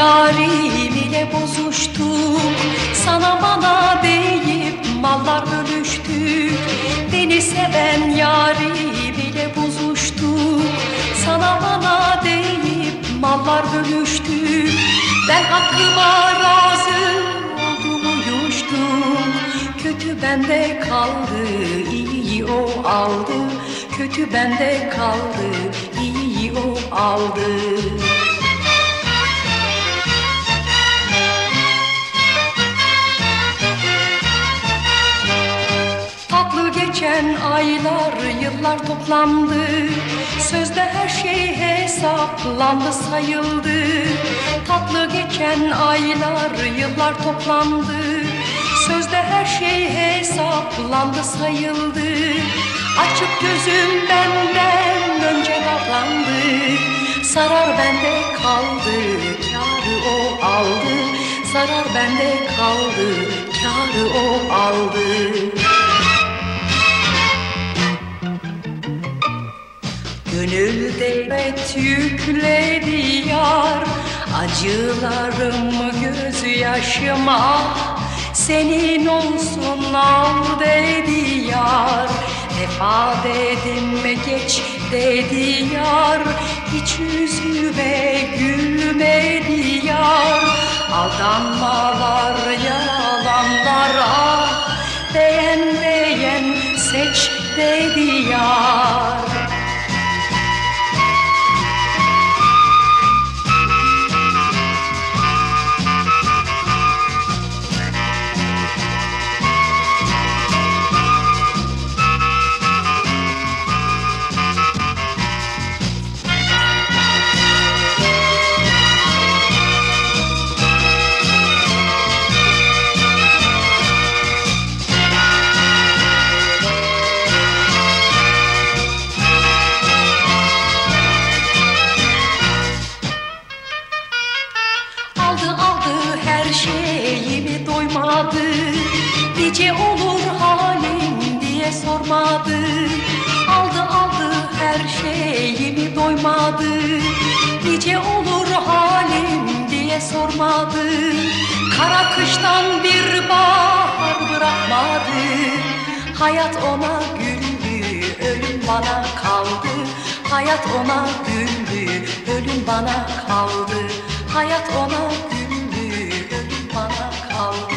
Yarim ile bozuştuk Sana bana deyip mallar bölüştük Beni seven yarim ile bozuştuk Sana bana deyip mallar bölüştük Ben hakkıma razı oldum uyuştum Kötü bende kaldı iyi o aldı. Kötü bende kaldı iyi o aldı geçen aylar, yıllar toplandı. Sözde her şey hesaplandı, sayıldı. Tatlı geçen aylar, yıllar toplandı. Sözde her şey hesaplandı, sayıldı. Açık gözüm benden önce davrandı Zarar bende kaldı, kârı o aldı. Zarar bende kaldı, kârı o aldı Gönülde et yükledi yar Acılarım gözyaşıma. Senin olsun al dedi yar Vefa dedim geç dedi yar. Hiç yüzüme gülmedi yar Aldanmalar yalanlar ah Beğen beğen seç dedi diye sormadı Aldı aldı her şeyimi doymadı. Nice olur halim diye sormadı. Kara kıştan bir bahar bırakmadı. Hayat ona güldü, ölüm bana kaldı. Hayat ona güldü, ölüm bana kaldı. Hayat ona güldü, ölüm bana kaldı.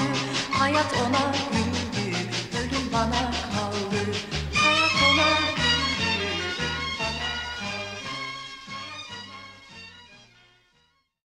Hayat ona güldü,